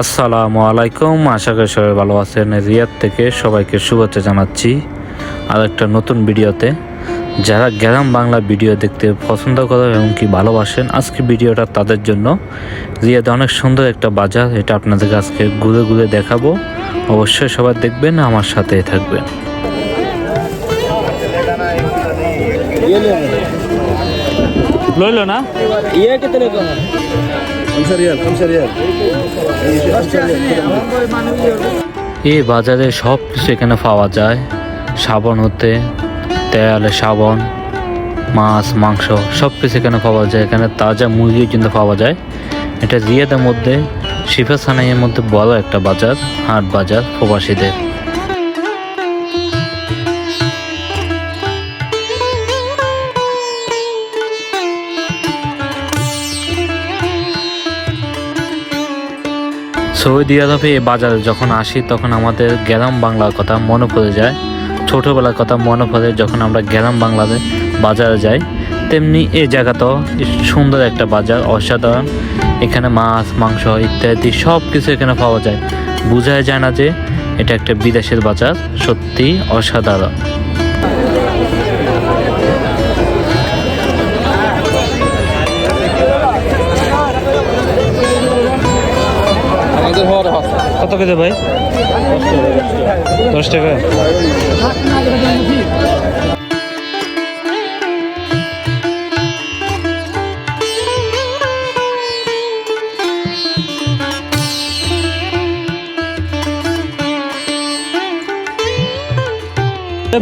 আসসালামু আলাইকুম। আশা করি সবাই ভালো আছেন। রিয়াদ থেকে সবাইকে শুভেচ্ছা জানাচ্ছি আর একটা নতুন ভিডিওতে। যারা গ্রাম বাংলা ভিডিও দেখতে পছন্দ করেন এবং কি ভালোবাসেন আজকে ভিডিওটা তাদের জন্য। রিয়াদ অনেক সুন্দর একটা বাজার এটা আপনাদেরকে আজকে ঘুরে ঘুরে দেখাবো। অবশ্যই সবাই দেখবেন আমার সাথে থাকবেন। লইল না? ইয়ে কেতে রিয়াল এ বাজারে সব কিছু এখানে পাওয়া যায়। সাবন হতে তেল সাবন, মাছ, মাংস, সব কিছু এখানে পাওয়া যায়। এখানে তাজা মুরগিও কিন্তু পাওয়া যায়। এটা রিয়াদের মধ্যে, শিফা সানাইয়ের মধ্যে বড় একটা বাজার, হাট বাজার প্রবাসীদের। সৌদি আরবে এই বাজারে যখন আসি, তখন আমাদের গ্রাম বাংলার কথা মনে পড়ে যায়। ছোটোবেলার কথা মনে পড়ে যখন আমরা গ্রাম বাংলাতে বাজারে যাই। তেমনি এই জায়গাটাও সুন্দর একটা বাজার, অসাধারণ। এখানে মাছ, মাংস ইত্যাদি সব কিছু এখানে পাওয়া যায়। বোঝাই যায় না যে এটা একটা বিদেশের বাজার, সত্যি অসাধারণ। কত কেজি ভাই? দশ টাকা।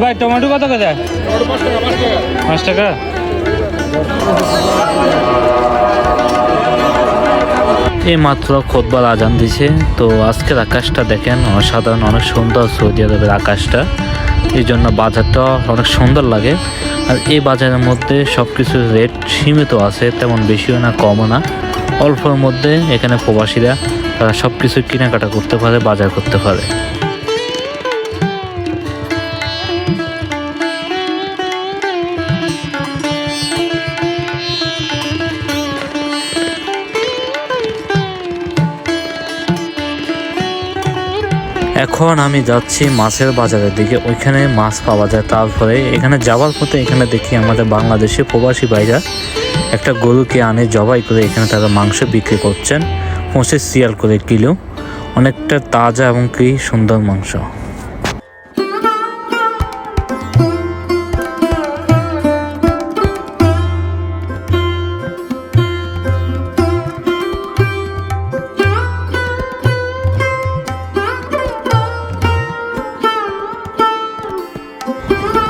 ভাই টমেটো কত কেজি? পাঁচ টাকা? এই মাত্র খোদবার আজান দিছে। তো আজকের আকাশটা দেখেন, অসাধারণ, অনেক সুন্দর সৌদি আরবের আকাশটা। এই জন্য বাজারটা অনেক সুন্দর লাগে। আর এই বাজারের মধ্যে সব কিছু রেট সীমিত আছে, তেমন বেশিও না, কমও না। অল্পর মধ্যে এখানে প্রবাসীরা, তারা সব কিছু কেনাকাটা করতে পারে, বাজার করতে পারে। এখন আমি যাচ্ছি মাছের বাজারের দিকে। ওইখানে মাছ পাওয়া যায়। তারপরে এখানে যাওয়ার পথে এখানে দেখি আমাদের বাংলাদেশে প্রবাসী ভাইরা একটা গরুকে আনে, জবাই করে এখানে তারা মাংস বিক্রি করছেন। পঁচিশ শিয়াল করে কিলো। অনেকটা তাজা এবং কি সুন্দর মাংস।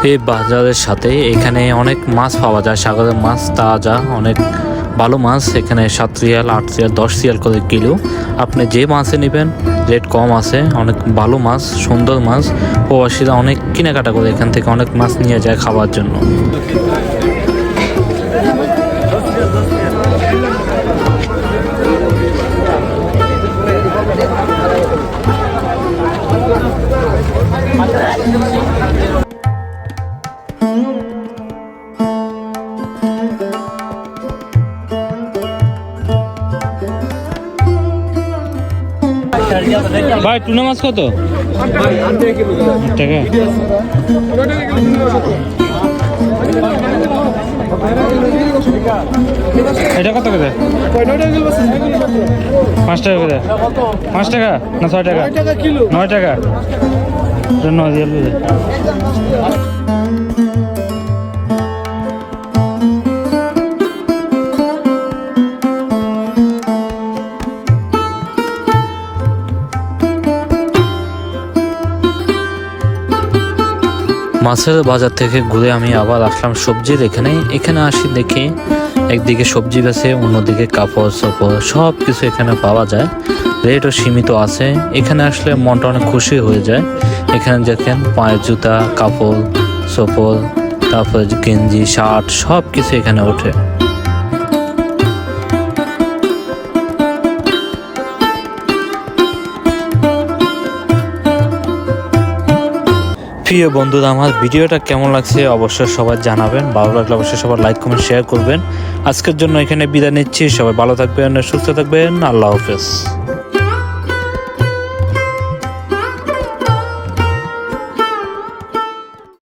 এই বাজারের সাথে এখানে অনেক মাছ পাওয়া যায়, সাগরের মাছ, তাজা, অনেক ভালো মাছ। এখানে সাত রিয়াল, আট রিয়াল, দশ রিয়াল করে কিলো। আপনি যে মাছে নেবেন, রেট কম আছে, অনেক ভালো মাছ, সুন্দর মাছ। প্রবাসীরা অনেক কেনাকাটা করে এখান থেকে অনেক মাছ নিয়ে যায় খাওয়ার জন্য। ভাই টুনা মাছ কত? টাকা। এটা কত করে? পাঁচ টাকা করে। পাঁচ টাকা না ছয় টাকা? নয় টাকা। জন্য মাছের বাজার থেকে ঘুরে আমি আবার আসলাম সবজির এখানে। এখানে আসি দেখি একদিকে সবজি গাছে অন্যদিকে কাপড় চাপড় সব কিছু এখানে পাওয়া যায়। রেটও সীমিত আছে। এখানে আসলে মনটা অনেক খুশি হয়ে যায়। এখানে দেখেন পায়ের জুতা, কাপড় চপল তারপরে গেঞ্জি, শার্ট সব কিছু এখানে ওঠে। প্রিয় বন্ধুরা, আমার ভিডিওটা কেমন লাগছে অবশ্যই সবাই জানাবেন। ভালো লাগলে অবশ্যই সবার লাইক কমেন্ট শেয়ার করবেন। আজকের জন্য এখানে বিদায় নিচ্ছি। সবাই ভালো থাকবেন, সুস্থ থাকবেন। আল্লাহ হাফেজ।